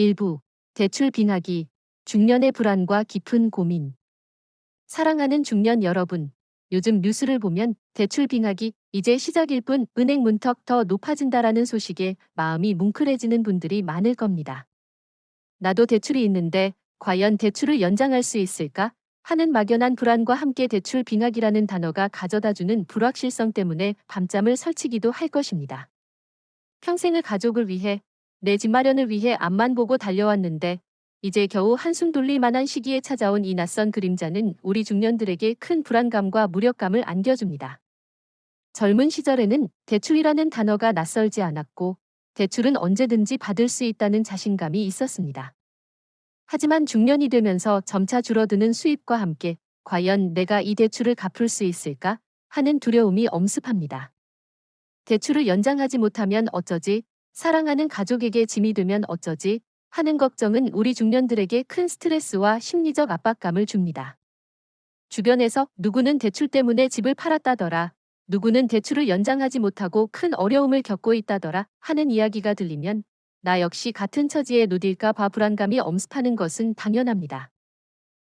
일부 대출 빙하기, 중년의 불안과 깊은 고민. 사랑하는 중년 여러분, 요즘 뉴스를 보면 대출 빙하기 이제 시작일 뿐 은행 문턱 더 높아진다라는 소식에 마음이 뭉클해지는 분들이 많을 겁니다. 나도 대출이 있는데 과연 대출을 연장할 수 있을까? 하는 막연한 불안과 함께 대출 빙하기라는 단어가 가져다주는 불확실성 때문에 밤잠을 설치기도 할 것입니다. 평생을 가족을 위해 내 집 마련을 위해 앞만 보고 달려왔는데 이제 겨우 한숨 돌릴 만한 시기에 찾아온 이 낯선 그림자는 우리 중년들에게 큰 불안감과 무력감을 안겨줍니다. 젊은 시절에는 대출이라는 단어가 낯설지 않았고 대출은 언제든지 받을 수 있다는 자신감이 있었습니다. 하지만 중년이 되면서 점차 줄어드는 수입과 함께 과연 내가 이 대출을 갚을 수 있을까 하는 두려움이 엄습합니다. 대출을 연장하지 못하면 어쩌지, 사랑하는 가족에게 짐이 되면 어쩌지 하는 걱정은 우리 중년들에게 큰 스트레스와 심리적 압박감을 줍니다. 주변에서 누구는 대출 때문에 집을 팔았다더라, 누구는 대출을 연장하지 못하고 큰 어려움을 겪고 있다더라 하는 이야기가 들리면 나 역시 같은 처지에 놓일까 봐 불안감이 엄습하는 것은 당연합니다.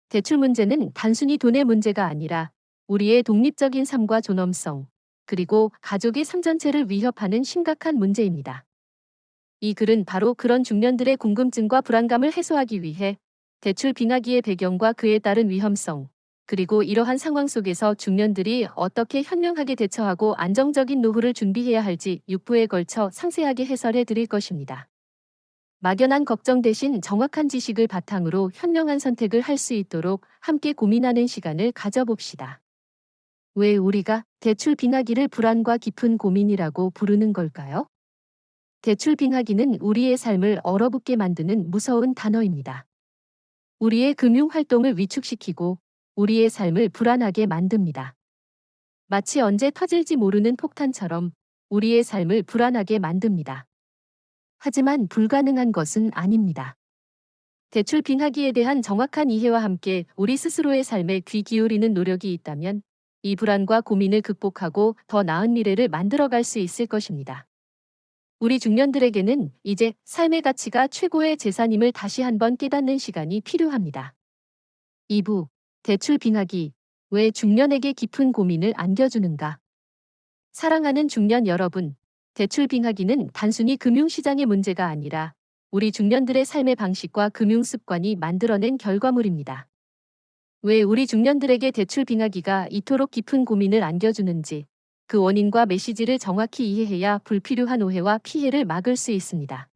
대출 문제는 단순히 돈의 문제가 아니라 우리의 독립적인 삶과 존엄성, 그리고 가족의 삶 전체를 위협하는 심각한 문제입니다. 이 글은 바로 그런 중년들의 궁금증과 불안감을 해소하기 위해 대출 빙하기의 배경과 그에 따른 위험성, 그리고 이러한 상황 속에서 중년들이 어떻게 현명하게 대처하고 안정적인 노후를 준비해야 할지 6부에 걸쳐 상세하게 해설해 드릴 것입니다. 막연한 걱정 대신 정확한 지식을 바탕으로 현명한 선택을 할 수 있도록 함께 고민하는 시간을 가져봅시다. 왜 우리가 대출 빙하기를 불안과 깊은 고민이라고 부르는 걸까요? 대출 빙하기는 우리의 삶을 얼어붙게 만드는 무서운 단어입니다. 우리의 금융 활동을 위축시키고 우리의 삶을 불안하게 만듭니다. 마치 언제 터질지 모르는 폭탄처럼 우리의 삶을 불안하게 만듭니다. 하지만 불가능한 것은 아닙니다. 대출 빙하기에 대한 정확한 이해와 함께 우리 스스로의 삶에 귀 기울이는 노력이 있다면 이 불안과 고민을 극복하고 더 나은 미래를 만들어갈 수 있을 것입니다. 우리 중년들에게는 이제 삶의 가치가 최고의 재산임을 다시 한번 깨닫는 시간이 필요합니다. 2부 대출 빙하기 왜 중년에게 깊은 고민을 안겨주는가? 사랑하는 중년 여러분, 대출 빙하기는 단순히 금융시장의 문제가 아니라 우리 중년들의 삶의 방식과 금융 습관이 만들어낸 결과물입니다. 왜 우리 중년들에게 대출 빙하기가 이토록 깊은 고민을 안겨주는지 그 원인과 메시지를 정확히 이해해야 불필요한 오해와 피해를 막을 수 있습니다.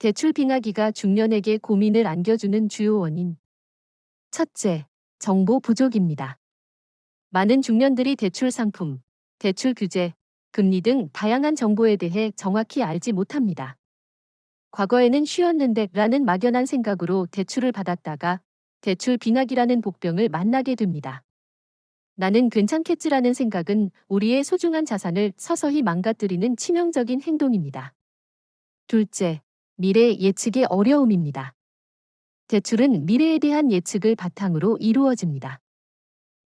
대출 빙하기가 중년에게 고민을 안겨주는 주요 원인. 첫째, 정보 부족입니다. 많은 중년들이 대출 상품, 대출 규제, 금리 등 다양한 정보에 대해 정확히 알지 못합니다. 과거에는 쉬었는데 라는 막연한 생각으로 대출을 받았다가 대출 빙하기라는 복병을 만나게 됩니다. 나는 괜찮겠지라는 생각은 우리의 소중한 자산을 서서히 망가뜨리는 치명적인 행동입니다. 둘째, 미래 예측의 어려움입니다. 대출은 미래에 대한 예측을 바탕으로 이루어집니다.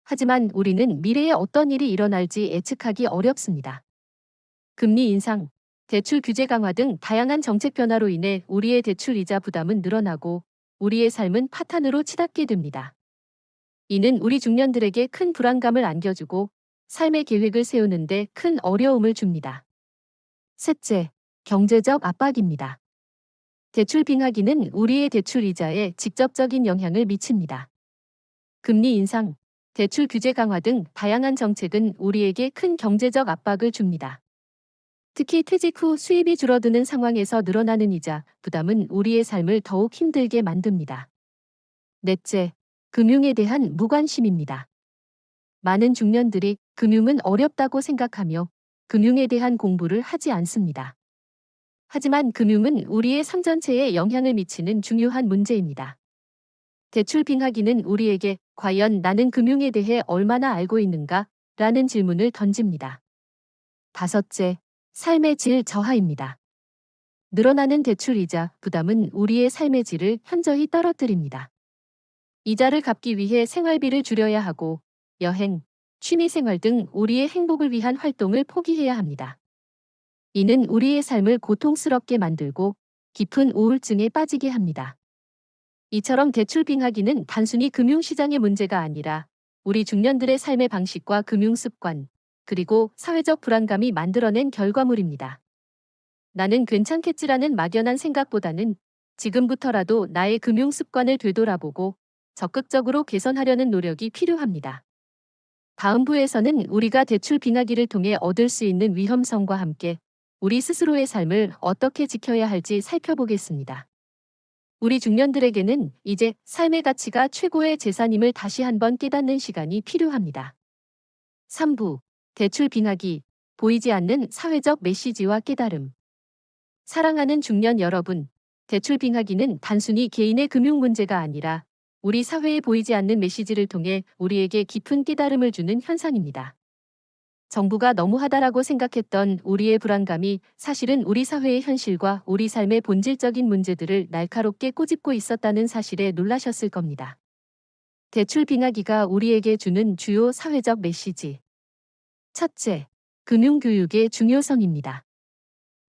하지만 우리는 미래에 어떤 일이 일어날지 예측하기 어렵습니다. 금리 인상, 대출 규제 강화 등 다양한 정책 변화로 인해 우리의 대출 이자 부담은 늘어나고 우리의 삶은 파탄으로 치닫게 됩니다. 이는 우리 중년들에게 큰 불안감을 안겨주고 삶의 계획을 세우는데 큰 어려움을 줍니다. 셋째, 경제적 압박입니다. 대출 빙하기는 우리의 대출 이자에 직접적인 영향을 미칩니다. 금리 인상, 대출 규제 강화 등 다양한 정책은 우리에게 큰 경제적 압박을 줍니다. 특히 퇴직 후 수입이 줄어드는 상황에서 늘어나는 이자, 부담은 우리의 삶을 더욱 힘들게 만듭니다. 넷째, 금융에 대한 무관심입니다. 많은 중년들이 금융은 어렵다고 생각하며 금융에 대한 공부를 하지 않습니다. 하지만 금융은 우리의 삶 전체에 영향을 미치는 중요한 문제입니다. 대출 빙하기는 우리에게 과연 나는 금융에 대해 얼마나 알고 있는가? 라는 질문을 던집니다. 다섯째, 삶의 질 저하입니다. 늘어나는 대출이자 부담은 우리의 삶의 질을 현저히 떨어뜨립니다. 이자를 갚기 위해 생활비를 줄여야 하고 여행, 취미생활 등 우리의 행복을 위한 활동을 포기해야 합니다. 이는 우리의 삶을 고통스럽게 만들고 깊은 우울증에 빠지게 합니다. 이처럼 대출 빙하기는 단순히 금융시장의 문제가 아니라 우리 중년들의 삶의 방식과 금융 습관, 그리고 사회적 불안감이 만들어낸 결과물입니다. 나는 괜찮겠지라는 막연한 생각보다는 지금부터라도 나의 금융 습관을 되돌아보고 적극적으로 개선하려는 노력이 필요합니다. 다음 부에서는 우리가 대출 빙하기를 통해 얻을 수 있는 위험성과 함께 우리 스스로의 삶을 어떻게 지켜야 할지 살펴보겠습니다. 우리 중년들에게는 이제 삶의 가치가 최고의 재산임을 다시 한번 깨닫는 시간이 필요합니다. 3부 대출 빙하기 보이지 않는 사회적 메시지와 깨달음 사랑하는 중년 여러분, 대출 빙하기는 단순히 개인의 금융 문제가 아니라 우리 사회에 보이지 않는 메시지를 통해 우리에게 깊은 깨달음을 주는 현상입니다. 정부가 너무하다라고 생각했던 우리의 불안감이 사실은 우리 사회의 현실과 우리 삶의 본질적인 문제들을 날카롭게 꼬집고 있었다는 사실에 놀라셨을 겁니다. 대출 빙하기가 우리에게 주는 주요 사회적 메시지. 첫째, 금융교육의 중요성입니다.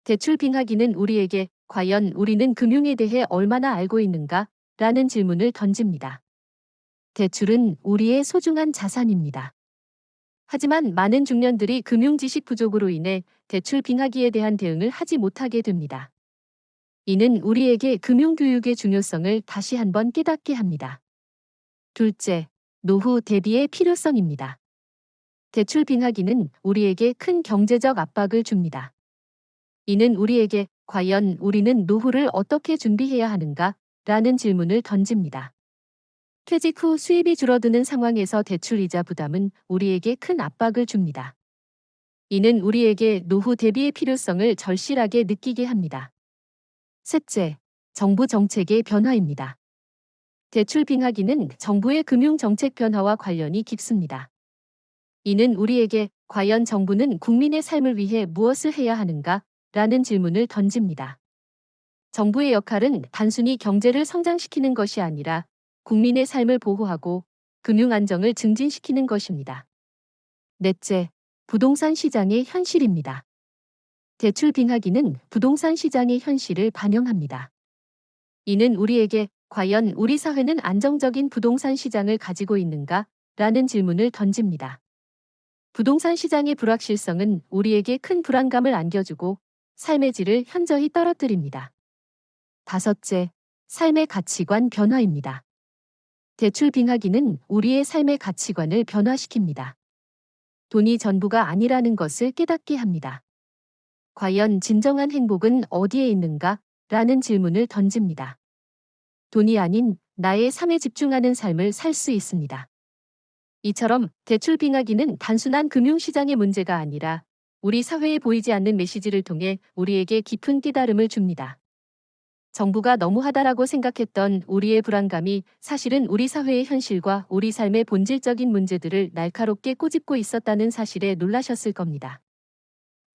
대출 빙하기는 우리에게 과연 우리는 금융에 대해 얼마나 알고 있는가? 라는 질문을 던집니다. 대출은 우리의 소중한 자산입니다. 하지만 많은 중년들이 금융 지식 부족으로 인해 대출 빙하기에 대한 대응을 하지 못하게 됩니다. 이는 우리에게 금융 교육의 중요성을 다시 한번 깨닫게 합니다. 둘째, 노후 대비의 필요성입니다. 대출 빙하기는 우리에게 큰 경제적 압박을 줍니다. 이는 우리에게 과연 우리는 노후를 어떻게 준비해야 하는가? 라는 질문을 던집니다. 퇴직 후 수입이 줄어드는 상황에서 대출 이자 부담은 우리에게 큰 압박을 줍니다. 이는 우리에게 노후 대비의 필요성을 절실하게 느끼게 합니다. 셋째, 정부 정책의 변화입니다. 대출 빙하기는 정부의 금융 정책 변화와 관련이 깊습니다. 이는 우리에게 과연 정부는 국민의 삶을 위해 무엇을 해야 하는가 라는 질문을 던집니다. 정부의 역할은 단순히 경제를 성장시키는 것이 아니라 국민의 삶을 보호하고 금융 안정을 증진시키는 것입니다. 넷째, 부동산 시장의 현실입니다. 대출 빙하기는 부동산 시장의 현실을 반영합니다. 이는 우리에게 과연 우리 사회는 안정적인 부동산 시장을 가지고 있는가? 라는 질문을 던집니다. 부동산 시장의 불확실성은 우리에게 큰 불안감을 안겨주고 삶의 질을 현저히 떨어뜨립니다. 다섯째, 삶의 가치관 변화입니다. 대출 빙하기는 우리의 삶의 가치관을 변화시킵니다. 돈이 전부가 아니라는 것을 깨닫게 합니다. 과연 진정한 행복은 어디에 있는가? 라는 질문을 던집니다. 돈이 아닌 나의 삶에 집중하는 삶을 살 수 있습니다. 이처럼 대출 빙하기는 단순한 금융시장의 문제가 아니라 우리 사회에 보이지 않는 메시지를 통해 우리에게 깊은 깨달음을 줍니다. 정부가 너무하다라고 생각했던 우리의 불안감이 사실은 우리 사회의 현실과 우리 삶의 본질적인 문제들을 날카롭게 꼬집고 있었다는 사실에 놀라셨을 겁니다.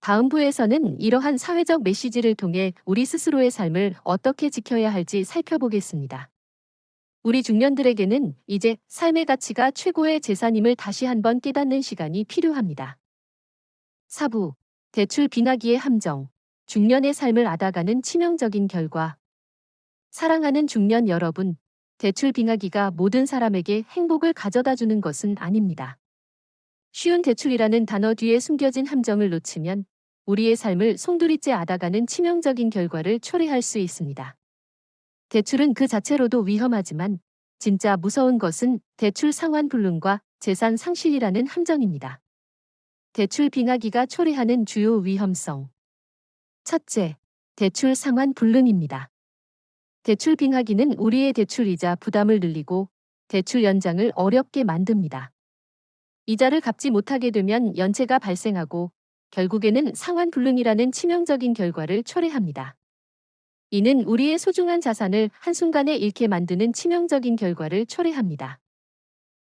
다음 부에서는 이러한 사회적 메시지를 통해 우리 스스로의 삶을 어떻게 지켜야 할지 살펴보겠습니다. 우리 중년들에게는 이제 삶의 가치가 최고의 재산임을 다시 한번 깨닫는 시간이 필요합니다. 사부, 대출 빙하기의 함정, 중년의 삶을 앓아가는 치명적인 결과. 사랑하는 중년 여러분, 대출 빙하기가 모든 사람에게 행복을 가져다 주는 것은 아닙니다. 쉬운 대출이라는 단어 뒤에 숨겨진 함정을 놓치면 우리의 삶을 송두리째 앓아가는 치명적인 결과를 초래할 수 있습니다. 대출은 그 자체로도 위험하지만 진짜 무서운 것은 대출 상환 불능과 재산 상실이라는 함정입니다. 대출 빙하기가 초래하는 주요 위험성. 첫째, 대출 상환 불능입니다. 대출 빙하기는 우리의 대출이자 부담을 늘리고 대출 연장을 어렵게 만듭니다. 이자를 갚지 못하게 되면 연체가 발생하고 결국에는 상환 불능이라는 치명적인 결과를 초래합니다. 이는 우리의 소중한 자산을 한순간에 잃게 만드는 치명적인 결과를 초래합니다.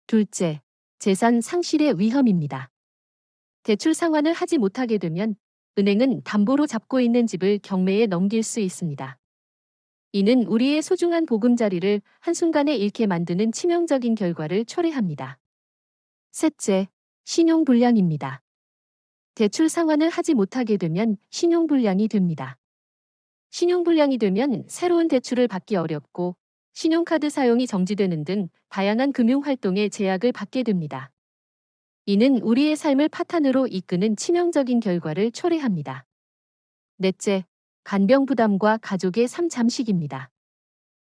둘째, 재산 상실의 위험입니다. 대출 상환을 하지 못하게 되면 은행은 담보로 잡고 있는 집을 경매에 넘길 수 있습니다. 이는 우리의 소중한 보금자리를 한순간에 잃게 만드는 치명적인 결과를 초래합니다. 셋째, 신용불량입니다. 대출 상환을 하지 못하게 되면 신용불량이 됩니다. 신용불량이 되면 새로운 대출을 받기 어렵고 신용카드 사용이 정지되는 등 다양한 금융활동에 제약을 받게 됩니다. 이는 우리의 삶을 파탄으로 이끄는 치명적인 결과를 초래합니다. 넷째, 간병 부담과 가족의 삶 잠식입니다.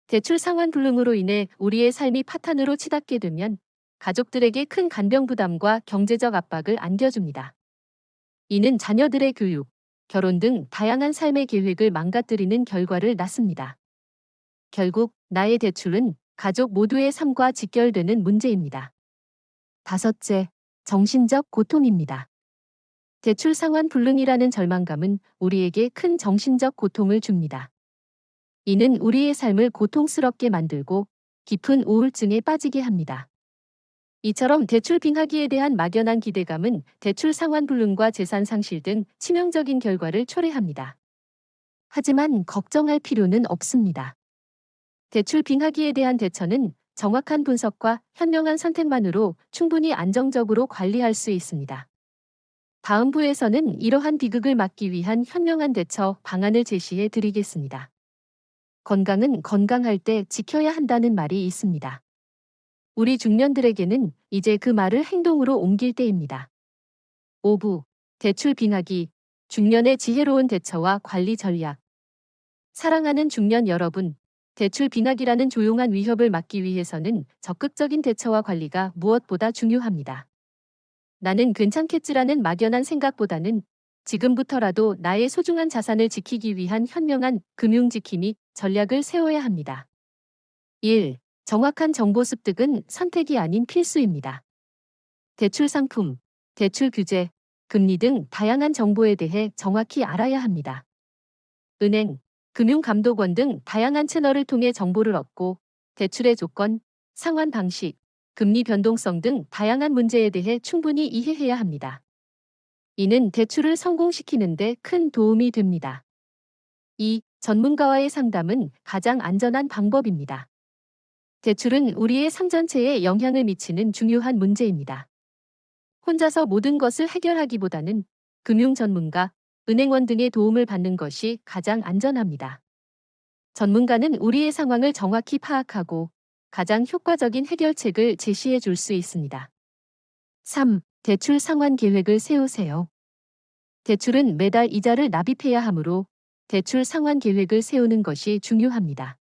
대출 상환 불능으로 인해 우리의 삶이 파탄으로 치닫게 되면 가족들에게 큰 간병 부담과 경제적 압박을 안겨줍니다. 이는 자녀들의 교육, 결혼 등 다양한 삶의 계획을 망가뜨리는 결과를 낳습니다. 결국 나의 대출은 가족 모두의 삶과 직결되는 문제입니다. 다섯째, 정신적 고통입니다. 대출 상환 불능이라는 절망감은 우리에게 큰 정신적 고통을 줍니다. 이는 우리의 삶을 고통스럽게 만들고 깊은 우울증에 빠지게 합니다. 이처럼 대출 빙하기에 대한 막연한 기대감은 대출 상환 불능과 재산 상실 등 치명적인 결과를 초래합니다. 하지만 걱정할 필요는 없습니다. 대출 빙하기에 대한 대처는 정확한 분석과 현명한 선택만으로 충분히 안정적으로 관리할 수 있습니다. 다음 부에서는 이러한 비극을 막기 위한 현명한 대처 방안을 제시해 드리겠습니다. 건강은 건강할 때 지켜야 한다는 말이 있습니다. 우리 중년들에게는 이제 그 말을 행동으로 옮길 때입니다. 5부 대출 빙하기 중년의 지혜로운 대처와 관리 전략 사랑하는 중년 여러분 대출 빙하기라는 조용한 위협을 막기 위해서는 적극적인 대처와 관리가 무엇보다 중요합니다. 나는 괜찮겠지라는 막연한 생각보다는 지금부터라도 나의 소중한 자산을 지키기 위한 현명한 금융 지킴이 전략을 세워야 합니다. 1. 정확한 정보 습득은 선택이 아닌 필수입니다. 대출 상품, 대출 규제, 금리 등 다양한 정보에 대해 정확히 알아야 합니다. 은행, 금융감독원 등 다양한 채널을 통해 정보를 얻고 대출의 조건, 상환 방식, 금리 변동성 등 다양한 문제에 대해 충분히 이해해야 합니다. 이는 대출을 성공시키는데 큰 도움이 됩니다. 2. 전문가와의 상담은 가장 안전한 방법입니다. 대출은 우리의 삶 전체에 영향을 미치는 중요한 문제입니다. 혼자서 모든 것을 해결하기보다는 금융 전문가, 은행원 등의 도움을 받는 것이 가장 안전합니다. 전문가는 우리의 상황을 정확히 파악하고 가장 효과적인 해결책을 제시해 줄 수 있습니다. 3. 대출 상환 계획을 세우세요. 대출은 매달 이자를 납입해야 하므로 대출 상환 계획을 세우는 것이 중요합니다.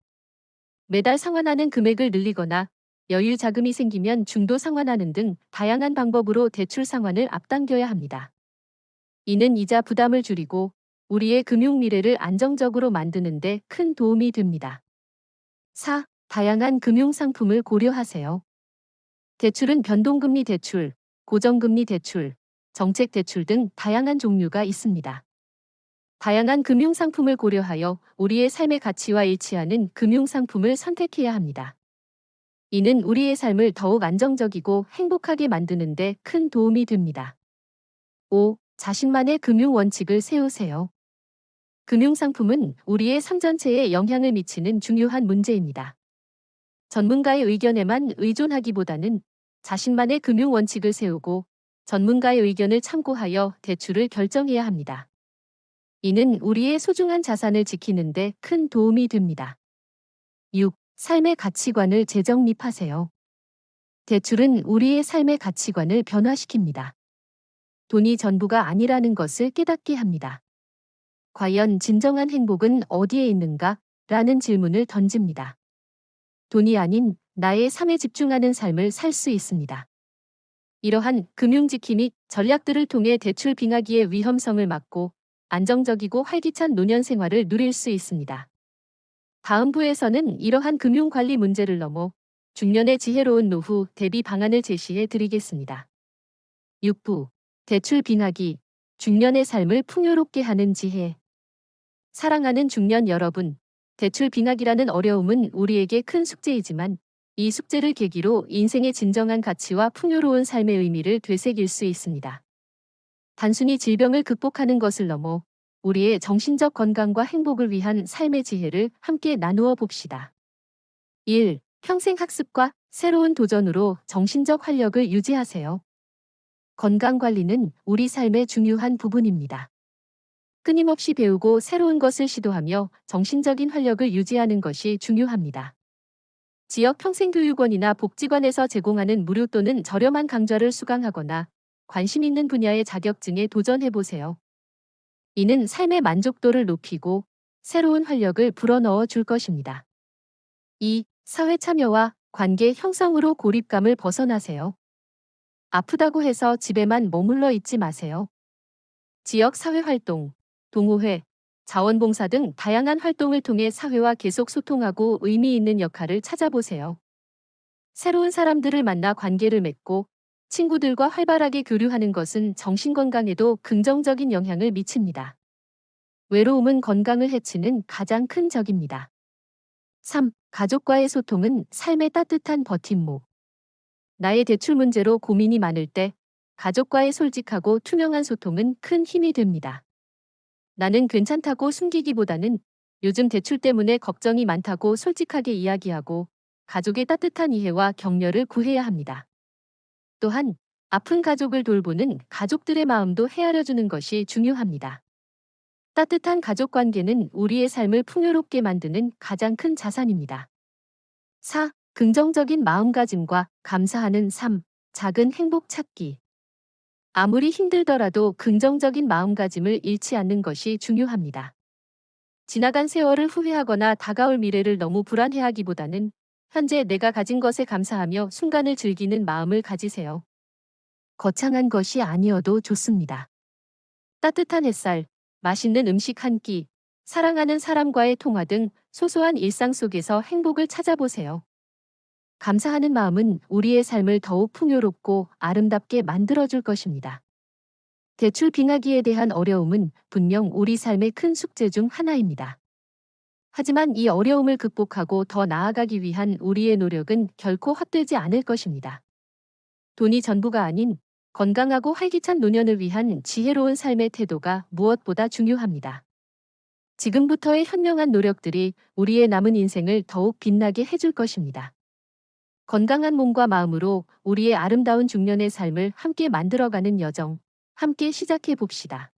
매달 상환하는 금액을 늘리거나 여유 자금이 생기면 중도 상환하는 등 다양한 방법으로 대출 상환을 앞당겨야 합니다. 이는 이자 부담을 줄이고 우리의 금융 미래를 안정적으로 만드는 데 큰 도움이 됩니다. 4. 다양한 금융 상품을 고려하세요. 대출은 변동금리 대출, 고정금리 대출, 정책 대출 등 다양한 종류가 있습니다. 다양한 금융 상품을 고려하여 우리의 삶의 가치와 일치하는 금융 상품을 선택해야 합니다. 이는 우리의 삶을 더욱 안정적이고 행복하게 만드는 데 큰 도움이 됩니다. 5. 자신만의 금융 원칙을 세우세요. 금융 상품은 우리의 삶 전체에 영향을 미치는 중요한 문제입니다. 전문가의 의견에만 의존하기보다는 자신만의 금융 원칙을 세우고 전문가의 의견을 참고하여 대출을 결정해야 합니다. 이는 우리의 소중한 자산을 지키는데 큰 도움이 됩니다. 6. 삶의 가치관을 재정립하세요. 대출은 우리의 삶의 가치관을 변화시킵니다. 돈이 전부가 아니라는 것을 깨닫게 합니다. 과연 진정한 행복은 어디에 있는가? 라는 질문을 던집니다. 돈이 아닌 나의 삶에 집중하는 삶을 살 수 있습니다. 이러한 금융지킴 및 전략들을 통해 대출 빙하기의 위험성을 막고 안정적이고 활기찬 노년 생활을 누릴 수 있습니다. 다음 부에서는 이러한 금융관리 문제를 넘어 중년의 지혜로운 노후 대비 방안을 제시해 드리겠습니다. 6부 대출 빙하기 중년의 삶을 풍요롭게 하는 지혜 사랑하는 중년 여러분 대출 빙하기라는 어려움은 우리에게 큰 숙제이지만 이 숙제를 계기로 인생의 진정한 가치와 풍요로운 삶의 의미를 되새길 수 있습니다. 단순히 질병을 극복하는 것을 넘어 우리의 정신적 건강과 행복을 위한 삶의 지혜를 함께 나누어 봅시다. 1. 평생 학습과 새로운 도전으로 정신적 활력을 유지하세요. 건강 관리는 우리 삶의 중요한 부분입니다. 끊임없이 배우고 새로운 것을 시도하며 정신적인 활력을 유지하는 것이 중요합니다. 지역 평생교육원이나 복지관에서 제공하는 무료 또는 저렴한 강좌를 수강하거나 관심 있는 분야의 자격증에 도전해보세요. 이는 삶의 만족도를 높이고 새로운 활력을 불어넣어 줄 것입니다. 2. 사회 참여와 관계 형성으로 고립감을 벗어나세요. 아프다고 해서 집에만 머물러 있지 마세요. 지역 사회 활동, 동호회, 자원봉사 등 다양한 활동을 통해 사회와 계속 소통하고 의미 있는 역할을 찾아보세요. 새로운 사람들을 만나 관계를 맺고 친구들과 활발하게 교류하는 것은 정신건강에도 긍정적인 영향을 미칩니다. 외로움은 건강을 해치는 가장 큰 적입니다. 3. 가족과의 소통은 삶의 따뜻한 버팀목. 나의 대출 문제로 고민이 많을 때 가족과의 솔직하고 투명한 소통은 큰 힘이 됩니다. 나는 괜찮다고 숨기기보다는 요즘 대출 때문에 걱정이 많다고 솔직하게 이야기하고 가족의 따뜻한 이해와 격려를 구해야 합니다. 또한 아픈 가족을 돌보는 가족들의 마음도 헤아려 주는 것이 중요합니다. 따뜻한 가족 관계는 우리의 삶을 풍요롭게 만드는 가장 큰 자산입니다. 4. 긍정적인 마음가짐과 감사하는 삶, 작은 행복 찾기. 아무리 힘들더라도 긍정적인 마음가짐을 잃지 않는 것이 중요합니다. 지나간 세월을 후회하거나 다가올 미래를 너무 불안해하기보다는 현재 내가 가진 것에 감사하며 순간을 즐기는 마음을 가지세요. 거창한 것이 아니어도 좋습니다. 따뜻한 햇살, 맛있는 음식 한 끼, 사랑하는 사람과의 통화 등 소소한 일상 속에서 행복을 찾아보세요. 감사하는 마음은 우리의 삶을 더욱 풍요롭고 아름답게 만들어줄 것입니다. 대출 빙하기에 대한 어려움은 분명 우리 삶의 큰 숙제 중 하나입니다. 하지만 이 어려움을 극복하고 더 나아가기 위한 우리의 노력은 결코 헛되지 않을 것입니다. 돈이 전부가 아닌 건강하고 활기찬 노년을 위한 지혜로운 삶의 태도가 무엇보다 중요합니다. 지금부터의 현명한 노력들이 우리의 남은 인생을 더욱 빛나게 해줄 것입니다. 건강한 몸과 마음으로 우리의 아름다운 중년의 삶을 함께 만들어가는 여정, 함께 시작해 봅시다.